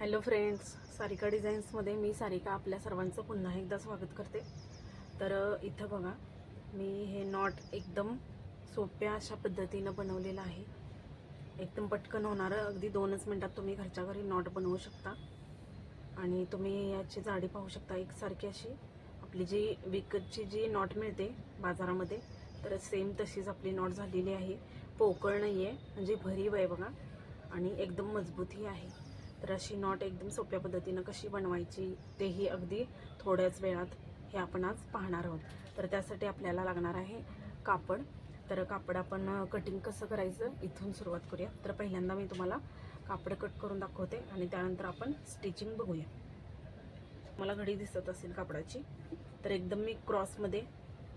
Hello friends Sarika डिझाईन्समध्ये मी सारिका आपल्या सर्वांचं पुन्हा एकदा स्वागत करते. तर इथं बघा मी हे नॉट एकदम सोप्या अशा पद्धतीनं बनवलेलं आहे. एकदम पटकन होणारं अगदी दोनच मिनटात तुम्ही घरच्या घरी नॉट बनवू शकता. आणि तुम्ही याची जाडी पाहू शकता एकसारखी अशी. आपली जी विकतची जी नॉट मिळते बाजारामध्ये तर सेम तशीच आपली नॉट झालेली आहे. पोकळ नाही आहे म्हणजे भरीव आहे बघा. आणि एकदम मजबूतही आहे. तर अशी नॉट एकदम सोप्या पद्धतीनं कशी बनवायची तेही अगदी थोड्याच वेळात हे आपण आज पाहणार आहोत. तर त्यासाठी आपल्याला लागणार आहे कापड. तर कापड आपण कटिंग कसं करायचं इथून सुरुवात करूया. तर पहिल्यांदा मी तुम्हाला कापड कट करून दाखवते आणि त्यानंतर आपण स्टिचिंग बघूया. मला घडी दिसत असेल कापडाची तर एकदम मी क्रॉसमध्ये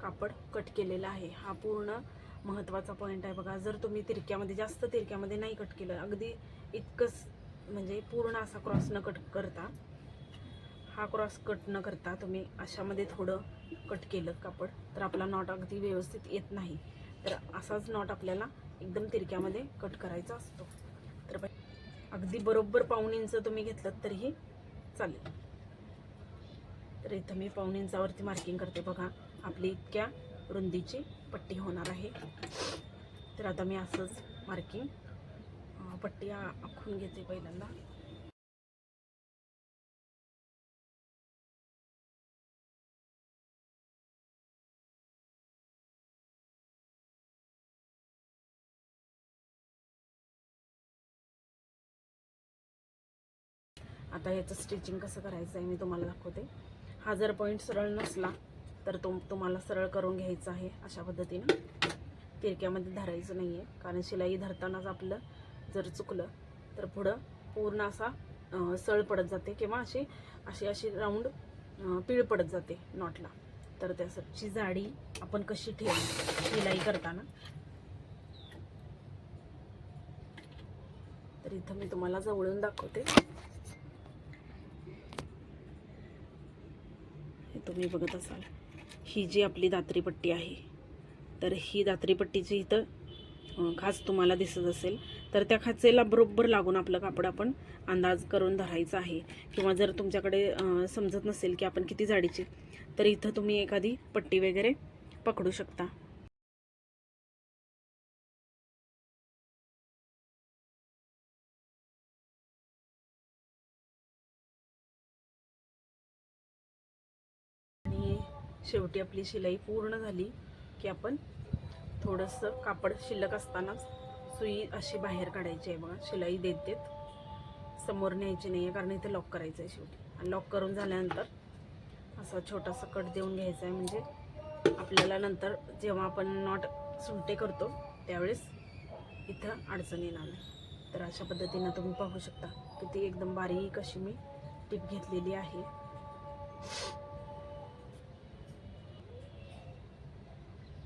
कापड कट केलेलं आहे. हा पूर्ण महत्त्वाचा पॉईंट आहे बघा. जर तुम्ही तिरक्यामध्ये जास्त तिरक्यामध्ये नाही कट केलं अगदी इतकंच म्हणजे पूर्ण असा क्रॉस न कट करता हा क्रॉस कट न करता तुम्ही अशामध्ये थोडं कट केलं कापड तर आपला नॉट अगदी व्यवस्थित येत नाही. तर असाच नॉट आपल्याला एकदम तिरक्यामध्ये कट करायचा असतो. तर अगदी बरोबर पाऊण इंच तुम्ही घेतलं तरीही चालेल. तर इथं मी पाऊण इंचावरती मार्किंग करते. बघा आपली इतक्या रुंदीची पट्टी होणार आहे. तर आता मी असंच मार्किंग पट्टी आखून घेते पहिल्यांदा. आता याचं स्टिचिंग कसं करायचं आहे मी तुम्हाला दाखवते. हा जर पॉईंट सरळ नसला तर तो तुम्हाला सरळ करून घ्यायचा आहे अशा पद्धतीनं. तिरक्यामध्ये धरायचं नाही आहे कारण शिलाई धरतानाच आपलं जर चुकलं तर पुढं पूर्ण असा सळ पडत जाते किंवा अशी अशी अशी राऊंड पीळ पडत जाते नॉटला तर त्याची जाडी आपण कशी ठेवू? शिलाई करताना. तर इथं मी तुम्हाला जवळून दाखवते. हे तुम्ही बघत असाल. ही जी आपली दात्री पट्टी आहे तर ही दात्री पट्टीची इथं खाच तुम्हाला दिसत असेल तर त्या खाचेला बरोबर लागून आपलं कापड आपण अंदाज करून धरायचा आहे. किंवा जर तुमच्याकडे समजत नसेल की आपण किती जाडीची तर इथं तुम्ही एखादी पट्टी वगैरे पकडू शकता. आणि शेवटी आपली शिलाई पूर्ण झाली की आपण थोडंसं कापड शिल्लक असतानाच सुई अशी बाहेर काढायची आहे बघा. शिलाई देत देत समोर न्यायची नाही आहे कारण इथे लॉक करायचं आहे शेवटी. आणि लॉक करून झाल्यानंतर असा छोटासा कट देऊन घ्यायचा आहे म्हणजे आपल्याला नंतर जेव्हा आपण नॉट सुलटे करतो त्यावेळेस इथं अडचण येणार नाही. तर अशा पद्धतीनं तुम्ही पाहू शकता की ती एकदम बारीक अशी मी टीप घेतलेली आहे.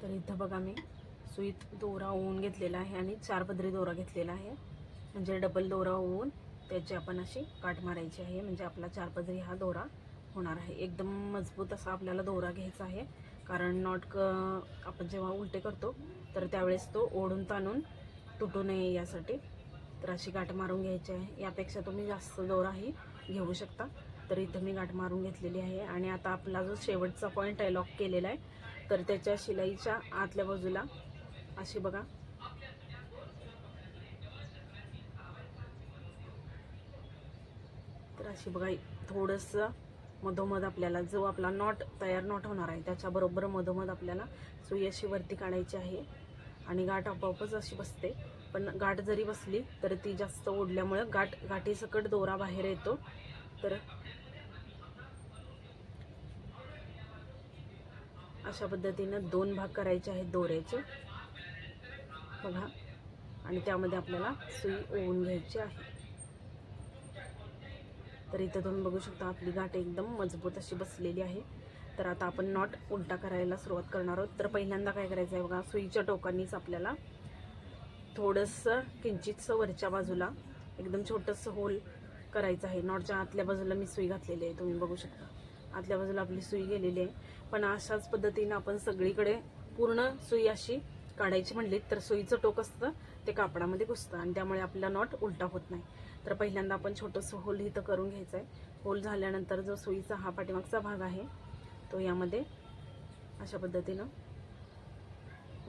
तर इथं बघा मी सुईत दोरा ओवून घेतलेला आहे आणि चार पदरी दोरा घेतलेला आहे. म्हणजे डबल दोरा ओवून त्याची आपण अशी काट मारायची आहे. म्हणजे आपला चार पदरी हा दोरा होणार आहे. एकदम मजबूत असा आपल्याला दोरा घ्यायचा आहे. कारण नॉट क आपण जेव्हा उलटे करतो तर त्यावेळेस तो ओढून ताणून तुटू नये यासाठी तर अशी गाठ मारून घ्यायची आहे. यापेक्षा तुम्ही जास्त दोराही घेऊ शकता. तर इथं मी गाठ मारून घेतलेली आहे. आणि आता आपला जो शेवटचा पॉईंट आहे लॉक केलेला आहे तर त्याच्या शिलाईच्या आतल्या बाजूला अशी बघा. तर अशी बघा थोडंसं मधोमध आपल्याला जो आपला नॉट तयार नॉट होणार आहे त्याच्याबरोबर मधोमध आपल्याला सुई अशी वरती काढायची आहे. आणि गाठ आपोआपच अशी बसते. पण गाठ जरी बसली तर ती जास्त ओढल्यामुळं गाठ गाठीसकट दोरा बाहेर येतो. तर अशा पद्धतीनं दोन भाग करायचे आहेत दोऱ्याचे. बघा. आणि त्यामध्ये आपल्याला सुई ओवून घ्यायची आहे. तर इथं तुम्ही बघू शकता आपली गाठ एकदम मजबूत अशी बसलेली आहे. तर आता आपण नॉट उलटा करायला सुरुवात करणार आहोत. तर पहिल्यांदा काय करायचं आहे बघा सुईच्या टोकांनीच आपल्याला थोडंसं किंचितसं वरच्या बाजूला एकदम छोटंसं होल करायचं आहे. नॉटच्या आतल्या बाजूला मी सुई घातलेली आहे तुम्ही बघू शकता. आतल्या बाजूला आपली सुई गेलेली आहे. पण अशाच पद्धतीनं आपण सगळीकडे पूर्ण सुई अशी काढायची म्हणली तर सुईचं टोक असतं ते कापडामध्ये घुसतं आणि त्यामुळे आपला नॉट उलटा होत नाही. तर पहिल्यांदा आपण छोटंसं होल इथं करून घ्यायचं आहे होल झाल्यानंतर जो सुईचा हा पाठीमागचा भाग आहे तो यामध्ये अशा पद्धतीनं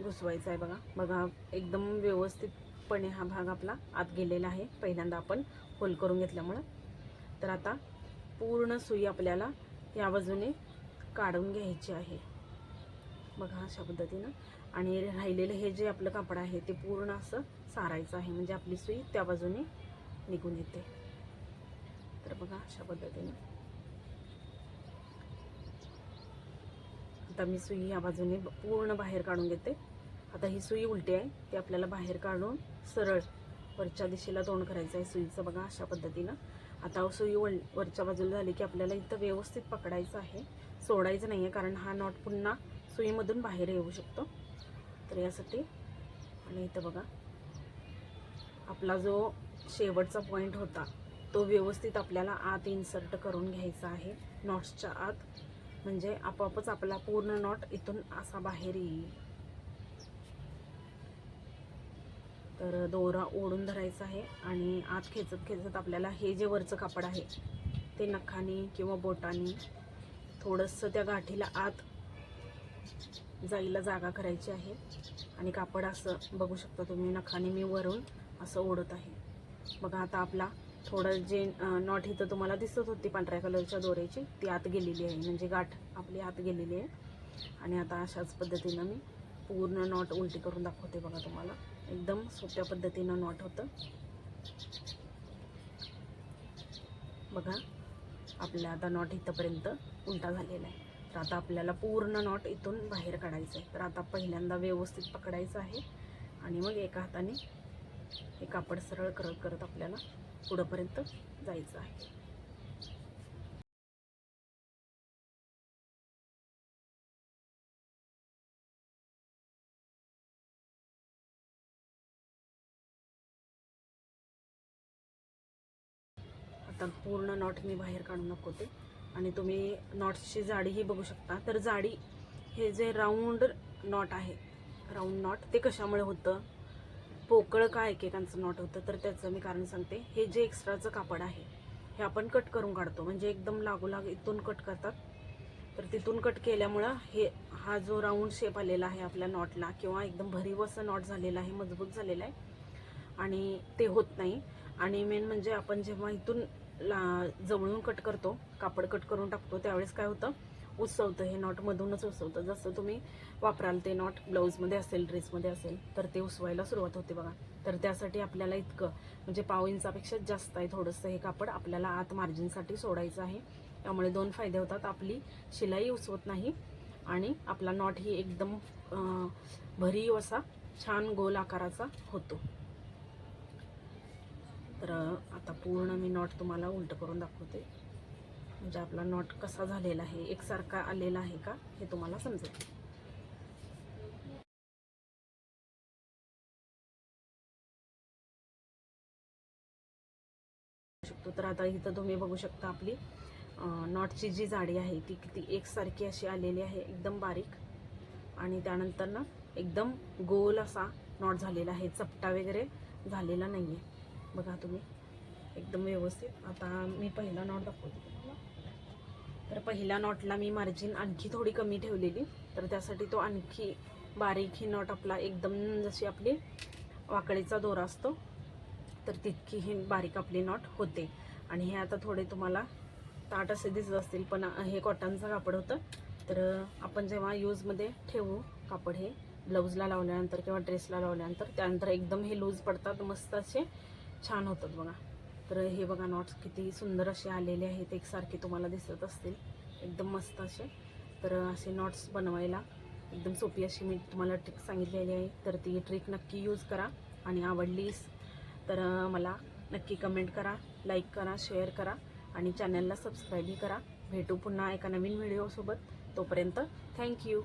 घुसवायचा आहे बघा. बघा एकदम व्यवस्थितपणे हा भाग आपला आत गेलेला आहे. पहिल्यांदा आपण होल करून घेतल्यामुळं. तर आता पूर्ण सुई आपल्याला या बाजूने काढून घ्यायची आहे. बघा अशा पद्धतीनं. आणि राहिलेलं हे जे आपलं कापड आहे ते पूर्ण असं सारायचं आहे. म्हणजे आपली सुई त्या बाजूने निघून येते. तर बघा अशा पद्धतीने. आता मी सुई या बाजूने पूर्ण बाहेर काढून घेते. आता ही सुई उलटी आहे. ती आपल्याला बाहेर काढून सरळ वरच्या दिशेला तोंड करायचं आहे सुईचं. बघा अशा पद्धतीनं. आता सुई वल वरच्या बाजूला झाली की आपल्याला इथं व्यवस्थित पकडायचं आहे. सोडायचं नाही आहे कारण हा नॉट पुन्हा सुईमधून बाहेर येऊ शकतो. तर यासाठी आणि इथं बघा आपला जो शेवटचा पॉईंट होता तो व्यवस्थित आपल्याला आत इन्सर्ट करून घ्यायचा आहे. नॉट्सच्या आत म्हणजे आपोआपच आपला पूर्ण नॉट इथून असा बाहेर येईल. तर दोरा ओढून धरायचा आहे आणि आत खेचत खेचत आपल्याला हे जे वरचं कापड आहे ते नखाने किंवा बोटाने थोडंसं त्या गाठीला आत जाईला जागा करायची आहे. आणि कापड असं बघू शकता तुम्ही नखाने मी वरून असं ओढत आहे. बघा आता आपला थोडं जे नॉट इथं तुम्हाला दिसत होती पांढऱ्या कलरच्या दोऱ्याची ती आत गेलेली आहे. म्हणजे गाठ आपली आत गेलेली आहे. आणि आता अशाच पद्धतीनं मी पूर्ण नॉट उलटी करून दाखवते बघा तुम्हाला. एकदम सोप्या पद्धतीनं नॉट होतं. बघा आपला आता नॉट इथंपर्यंत उलटा झालेला आहे. तर आता आपल्याला पूर्ण नॉट इथून बाहेर काढायचं आहे तर आता पहिल्यांदा व्यवस्थित पकडायचं आहे. आणि मग एका हाताने हे कापड सरळ करत करत आपल्याला पुढंपर्यंत जायचं आहे. आता पूर्ण नॉट मी बाहेर काढून ते. आणि तुम्ही नॉट्सची जाडीही बघू शकता. तर जाडी हे जे राऊंड नॉट आहे राऊंड नॉट ते कशामुळे होतं? पोकळ का एकेकांचं नॉट होतं? तर त्याचं मी कारण सांगते. हे जे एक्स्ट्राचं कापड आहे हे आपण कट करून काढतो. म्हणजे एकदम लागोलाग इथून कट करतात. तर तिथून कट केल्यामुळं हे हा जो राऊंड शेप आलेला आहे आपल्या नॉटला किंवा एकदम भरीव असं नॉट झालेला आहे मजबूत झालेला आहे आणि ते होत नाही. आणि मेन म्हणजे आपण जेव्हा इथून ला जवळून कट करतो कापड कट करून टाकतो. त्यावेळेस काय होतं? उसवतं हे नॉटमधूनच उसवतं जसं तुम्ही वापराल ते नॉट ब्लाऊजमध्ये असेल ड्रेसमध्ये असेल तर ते उसवायला सुरुवात होते बघा. तर त्यासाठी आपल्याला इतकं म्हणजे पाव इंचापेक्षा जास्त आहे थोडंसं हे कापड आपल्याला आत मार्जिनसाठी सोडायचं आहे. त्यामुळे दोन फायदे होतात. आपली शिलाई उसवत नाही आणि आपला नॉट ही एकदम भरीव असा छान गोल आकाराचा होतो. तर आता पूर्ण मी नॉट तुम्हाला उलट करून दाखवते. म्हणजे आपला नॉट कसा झालेला आहे एकसारखा आलेला आहे का हे तुम्हाला समजेल. शकतो तर आता इथं तुम्ही बघू शकता आपली नॉटची जी जाडी आहे ती किती एकसारखी अशी आलेली आहे एकदम बारीक. आणि त्यानंतर ना एकदम गोल असा नॉट झालेला आहे चपटा वगैरे झालेला नाही आहे बघा तुम्ही. एकदम व्यवस्थित. आता मी पहिला नॉट दाखवते तुम्हाला. तर पहिल्या नॉटला मी मार्जिन आणखी थोडी कमी ठेवलेली. तर त्यासाठी तो आणखी बारीक ही नॉट आपला एकदम जशी आपली वाकळीचा दोरा असतो तर तितकी ही बारीक आपली नॉट होते. आणि हे आता थोडे तुम्हाला ताट असे दिसत असतील पण हे कॉटनचं कापड होतं. तर आपण जेव्हा यूजमध्ये ठेवू कापड हे ब्लाऊजला लावल्यानंतर किंवा ड्रेसला लावल्यानंतर त्यानंतर एकदम हे लूज पडतात मस्त असे छान होतात बघा. तर हे बघा नॉट्स किती सुंदर असे आलेले आहेत. एकसारखे तुम्हाला दिसत असतील. एकदम मस्त असे. तर असे नॉट्स बनवायला एकदम सोपी अशी मी तुम्हाला ट्रिक सांगितलेली आहे. तर ती ट्रिक नक्की यूज करा आणि आवडलीस तर मला नक्की कमेंट करा लाईक करा शेअर करा आणि चॅनलला सबस्क्राईबही करा. भेटू पुन्हा एका नवीन व्हिडिओसोबत तोपर्यंत थँक्यू